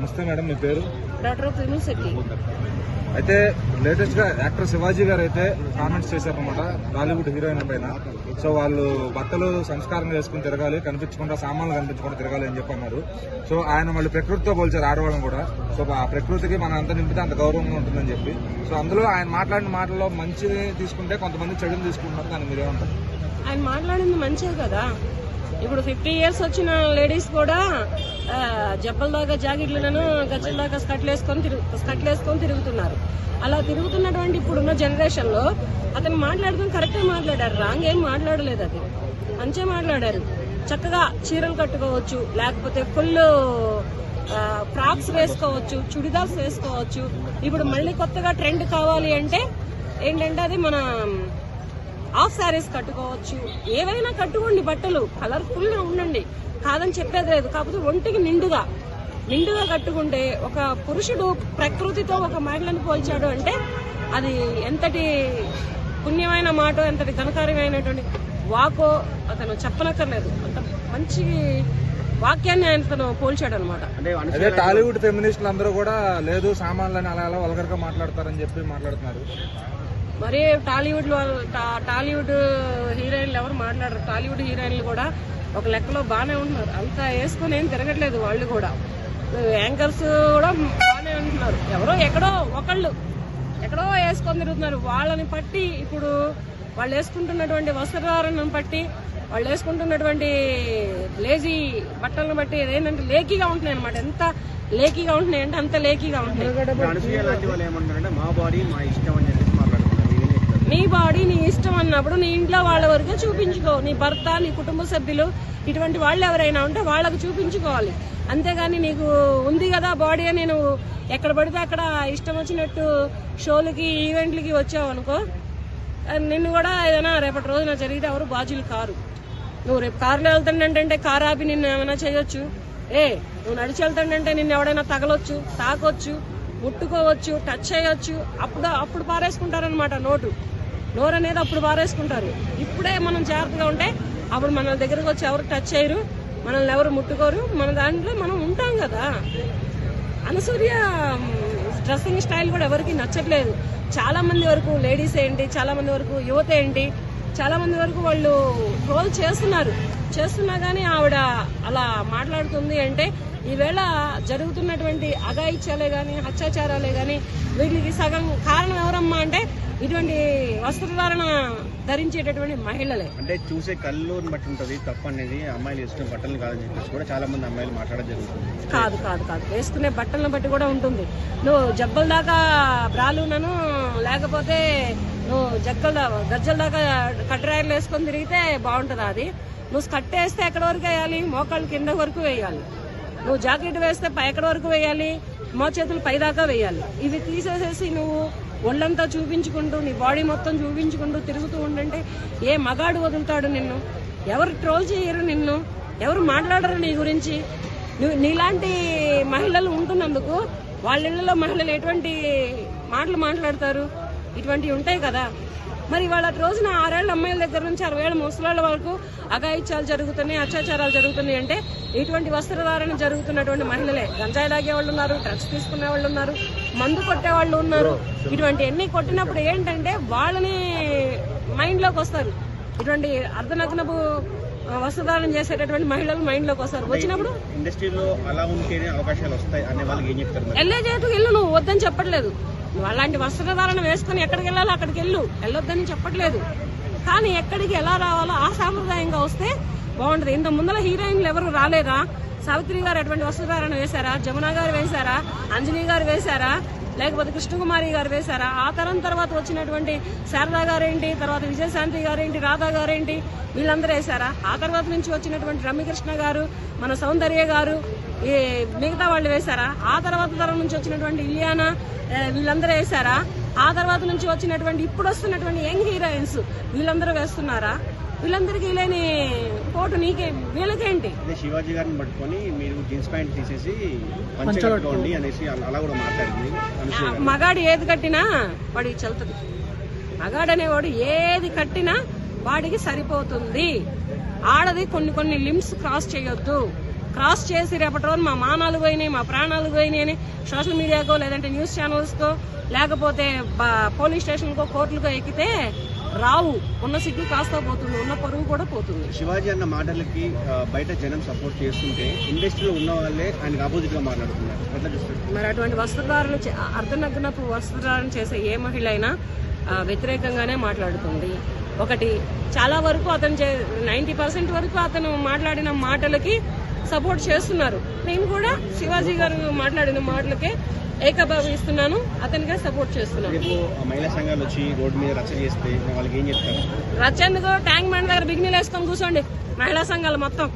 నమస్తే మేడం మీ పేరు? డాక్టర్ తిరుమల శెట్టి. అయితే లేటెస్ట్గా యాక్టర్ శివాజీ గారు అయితే కామెంట్స్ చేశారనమాట బాలీవుడ్ హీరోయిన్ పైన. సో వాళ్ళు బట్టలు సంస్కారం చేసుకుని తిరగాలి కనిపించకుండా సామాన్లు కనిపించకుండా తిరగాలి అని చెప్పి అన్నారు సో ఆయన మళ్ళీ ప్రకృతితో పోల్చారు ఆడవాళ్ళని కూడా. సో ఆ ప్రకృతికి మనం అంత నింపితే అంత గౌరవంగా ఉంటుందని చెప్పి. సో అందులో ఆయన మాట్లాడిన మాటల్లో మంచిది తీసుకుంటే కొంతమంది చెడుని తీసుకుంటున్నారు దాన్ని మీరేమంటారు ఆయన మాట్లాడింది మంచిదే కదా. ఇప్పుడు ఫిఫ్టీ ఇయర్స్ వచ్చిన లేడీస్ కూడా ఆ, జబ్బల దాకా జాకెట్లను గజ్జల దాకా స్కట్లేసుకొని తిరుగు స్కట్లేసుకొని తిరుగుతున్నారు. అలా తిరుగుతున్నటువంటి ఇప్పుడున్న జనరేషన్లో అతను మాట్లాడుకుని కరెక్ట్గా మాట్లాడారు. రాంగ్ ఏం మాట్లాడలేదు అది. మంచిగా మాట్లాడారు. చక్కగా చీరలు కట్టుకోవచ్చు లేకపోతే ఫుల్ ఫ్రాక్స్ వేసుకోవచ్చు చుడిదార్స్ వేసుకోవచ్చు. ఇప్పుడు మళ్ళీ కొత్తగా ట్రెండ్ కావాలి అంటే ఏంటంటే అది మన హాఫ్ శారీస్ కట్టుకోవచ్చు. ఏవైనా కట్టుకోండి బట్టలు. కలర్ఫుల్గా ఉండండి. కాదని చెప్పేది లేదు. కాకపోతే ఒంటికి నిండుగా. నిండుగా కట్టుకుంటే ఒక పురుషుడు ప్రకృతితో ఒక మహిళను పోల్చాడు అంటే అది ఎంతటి పుణ్యమైన మాట ఎంతటి ఘనకార్యమైనటువంటి వాకో అతను చెప్పనక్కర్లేదు. అంత మంచి వాక్యాన్ని ఆయన తను పోల్చాడు అనమాట అదే టాలీవుడ్ ఫెమినిస్టులు అందరూ కూడా లేదు సామాన్లని అలా అలా వల్గర్గా మాట్లాడతారని చెప్పి మాట్లాడుతున్నారు. మరి టాలీవుడ్ టాలీవుడ్ హీరోయిన్లు ఎవరు మాట్లాడరు. టాలీవుడ్ హీరోయిన్లు కూడా ఒక లెక్కలో బాగానే ఉంటున్నారు. అంత వేసుకొని ఏం తిరగట్లేదు వాళ్ళు కూడా. యాంకర్స్ కూడా బాగానే ఉంటున్నారు. ఎవరో ఎక్కడో ఒకళ్ళు ఎక్కడో వేసుకొని తిరుగుతున్నారు. వాళ్ళని బట్టి ఇప్పుడు వాళ్ళు వేసుకుంటున్నటువంటి వస్త్రధారణను బట్టి వాళ్ళు వేసుకుంటున్నటువంటి లేజీ బట్టలను బట్టి ఏంటంటే లేకీగా ఉంటున్నాయి అనమాట ఎంత లేకీగా ఉంటున్నాయి అంటే అంత లేకీగా ఉంటున్నాయి. మా బాడీ మా ఇష్టం అని నీ బాడీ నీ ఇష్టం అన్నప్పుడు నీ ఇంట్లో వాళ్ళ వరకే చూపించుకో. నీ భర్త నీ కుటుంబ సభ్యులు ఇటువంటి వాళ్ళు ఎవరైనా ఉంటే వాళ్ళకు చూపించుకోవాలి. అంతేగాని నీకు ఉంది కదా బాడీ అని నువ్వు ఎక్కడ పడితే అక్కడ ఇష్టం వచ్చినట్టు షోలకి ఈవెంట్లకి వచ్చావు అనుకో అది నిన్ను కూడా ఏదైనా రేపటి రోజున జరిగితే ఎవరు బాజులు కారు. నువ్వు రేపు కారులో వెళ్తుండంటే కారు ఆపి నిన్ను ఏమైనా చేయొచ్చు? ఏ నువ్వు నడిచి వెళ్తుండంటే నిన్ను ఎవడైనా తగలొచ్చు తాకొచ్చు ముట్టుకోవచ్చు టచ్ చేయొచ్చు అప్పుడు అప్పుడు పారేసుకుంటారనమాట నోటు. నోరు అనేది అప్పుడు పారేసుకుంటారు ఇప్పుడే మనం జాగ్రత్తగా ఉంటే అప్పుడు మన దగ్గరకు వచ్చి ఎవరు టచ్ చేయరు మనల్ని ఎవరు ముట్టుకోరు మన దాంట్లో మనం ఉంటాం కదా. అనసూర్య డ్రెస్సింగ్ స్టైల్ కూడా ఎవరికి నచ్చట్లేదు. చాలా మంది వరకు లేడీస్ ఏంటి చాలా మంది వరకు యువత ఏంటి చాలా మంది వరకు వాళ్ళు రోల్ చేస్తున్నారు. చేస్తున్నా కానీ ఆవిడ అలా మాట్లాడుతుంది అంటే ఈవేళ జరుగుతున్నటువంటి అఘాయిత్యాలే కానీ అత్యాచారాలే కానీ వీటికి సగం కారణం ఎవరమ్మా అంటే ఇటువంటి వస్త్రధారణ ధరించేటటువంటి మహిళలే. అంటే చూసే కళ్ళుని బట్టి ఉంటుంది తప్పు అనేది అమ్మాయిలు ఇష్టం బట్టలు కాదని చెప్పేసి కూడా చాలా మంది అమ్మాయిలు మాట్లాడడం జరుగుతుంది. కాదు కాదు కాదు. వేసుకునే బట్టలను బట్టి కూడా ఉంటుంది. నువ్వు జబ్బల దాకా బ్రాలునను లేకపోతే నువ్వు జగ్గల దా- గజ్జల దాకా కట్టరాయలు వేసుకొని తిరిగితే బాగుంటుంది అది? నువ్వు స్కట్ వేస్తే ఎక్కడి వరకు వేయాలి? మోకాళ్ళ కింద వరకు వేయాలి. నువ్వు జాకెట్ వేస్తే పై ఎక్కడి వరకు వేయాలి? మో చేతులు పై దాకా వేయాలి. ఇవి తీసేసేసి నువ్వు ఒళ్ళంతా చూపించుకుంటూ నీ బాడీ మొత్తం చూపించుకుంటూ తిరుగుతూ ఉండంటే ఏ మగాడు వదులుతాడు నిన్ను? ఎవరు ట్రోల్ చేయరు నిన్ను? ఎవరు మాట్లాడరు నీ గురించి? నువ్వు నీలాంటి మహిళలు ఉంటున్నందుకు వాళ్ళ ఇళ్ళలో మహిళలు ఎటువంటి మాటలు మాట్లాడతారు? ఇటువంటివి ఉంటాయి కదా. మరి వాళ్ళ రోజున ఆరేళ్ళ అమ్మాయిల దగ్గర నుంచి అరవై ఏళ్ళ ముసలాళ్ళ వరకు అఘాయిత్యాలు జరుగుతున్నాయి అత్యాచారాలు జరుగుతున్నాయి అంటే ఇటువంటి వస్త్రధారణ జరుగుతున్నటువంటి మహిళలే. గంజాయి తాగే వాళ్ళు ఉన్నారు డ్రగ్స్ తీసుకునే వాళ్ళు ఉన్నారు. మందు కొట్టే వాళ్ళు ఉన్నారు ఇటువంటి ఎన్ని కొట్టినప్పుడు ఏంటంటే వాళ్ళని మైండ్లోకి వస్తారు. ఇటువంటి అర్ధనగ్నపు వస్త్రధారణ చేసేటటువంటి మహిళలు మైండ్లోకి వస్తారు. వచ్చినప్పుడు ఇండస్ట్రీలో అలా ఉంటేనే అవకాశాలు వస్తాయి అనే వాళ్ళకి ఏం చెప్తారు? వెళ్ళే చేతుకు వెళ్ళు నువ్వు వద్దని చెప్పట్లేదు. నువ్వు అలాంటి వస్త్రధారణ వేసుకొని ఎక్కడికి వెళ్ళాలో అక్కడికి వెళ్ళు. వెళ్ళొద్దని చెప్పట్లేదు. కానీ ఎక్కడికి ఎలా రావాలో ఆ సాంప్రదాయంగా వస్తే బాగుంటది. ఇంత ముందర హీరోయిన్లు ఎవరు రాలేదా? సావిత్రి గారు అటువంటి వస్త్రధారణ వేశారా? జమున గారు వేశారా? అంజనీ గారు వేశారా? లేకపోతే కృష్ణకుమారి గారు వేశారా? ఆ తరం తర్వాత వచ్చినటువంటి శారదా గారేంటి? తర్వాత విజయశాంతి గారేంటి? రాధా గారేంటి? వీళ్ళందరూ వేశారా? ఆ తర్వాత నుంచి వచ్చినటువంటి రమ్యకృష్ణ గారు మన సౌందర్య గారు ఈ మిగతా వాళ్ళు వేశారా? ఆ తర్వాత తరం నుంచి వచ్చినటువంటి ఇలియానా వీళ్ళందరూ వేశారా? ఆ తర్వాత నుంచి వచ్చినటువంటి ఇప్పుడు వస్తున్నటువంటి యంగ్ హీరోయిన్స్ వీళ్ళందరూ వేస్తున్నారా? వీళ్ళందరికీ లేని పోటు నీకే వీళ్ళకేంటి? అదే శివాజీ గారిని పట్టుకొని మీరు జీన్స్ ప్యాంట్ తీసేసి పంచగట్టుకోండి అనేసి అలా కూడా మాట్లాడింది. మగాడు ఏది కట్టినా వాడికి చెల్తుంది మగాడు అనేవాడు ఏది కట్టినా వాడికి సరిపోతుంది. ఆడది కొన్ని కొన్ని లిమ్స్ క్రాస్ చేయొద్దు. క్రాస్ చేసి రేపటి రోజు మా మానాలు పోయినాయి మా ప్రాణాలు పోయినాయి అని సోషల్ మీడియాకో లేదంటే న్యూస్ ఛానల్స్కో లేకపోతే పోలీస్ స్టేషన్కో కోర్టులకో ఎక్కితే రావు ఉన్న సిగ్గు కాస్త పోతుంది ఉన్న పరువు కూడా పోతుంది. శివాజీ అన్న మాటలకి బయట జనం సపోర్ట్ చేస్తుంటే ఇండస్ట్రీలో ఉన్న వాళ్ళే ఆయనకు ఆపోజిట్గా మాట్లాడుతున్నారు మరి అటువంటి వస్త్రధారణ అర్ధనగ్నపు వస్త్రధారణ చేసే ఏ మహిళ అయినా వ్యతిరేకంగానే మాట్లాడుతుంది. ఒకటి చాలా వరకు అతను నైంటీ పర్సెంట్ వరకు అతను మాట్లాడిన మాటలకి సపోర్ట్ చేస్తున్నారు. నేను కూడా శివాజీ గారు మాట్లాడిన మాటలకే ఏకభావిస్తున్నాను. అతనికే సపోర్ట్ చేస్తున్నాను. రచందుకు ట్యాంక్ బండ్ దగ్గర బిగ్నీలు వేసుకొని కూర్చోండి. మహిళా సంఘాలు మొత్తం.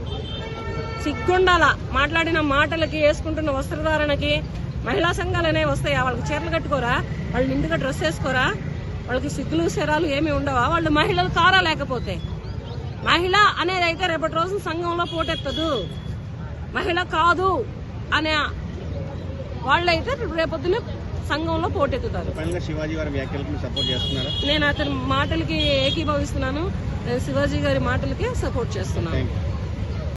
సిగ్గుండాల మాట్లాడిన మాటలకి వేసుకుంటున్న వస్త్రధారణకి మహిళా సంఘాలు అనేవి వస్తాయా? వాళ్ళకి చీరలు కట్టుకోరా? వాళ్ళు నిండుగా డ్రెస్ వేసుకోరా? వాళ్ళకి సిగ్గులు శరాలు ఏమి ఉండవా? వాళ్ళు మహిళలు కారా లేకపోతే? మహిళ అనేది అయితే రేపటి రోజు సంఘంలో పోటెత్తదు. మహిళ కాదు అనే వాళ్ళైతే రేపొద్దున సంఘంలో పోటెత్తుతారు. ఫైనల్గా శివాజీ గారి వ్యాఖ్యలకు మీరు సపోర్ట్ చేస్తున్నారా? నేను అతని మాటలకి ఏకీభవిస్తున్నాను. నేను శివాజీ గారి మాటలకి సపోర్ట్ చేస్తున్నాను.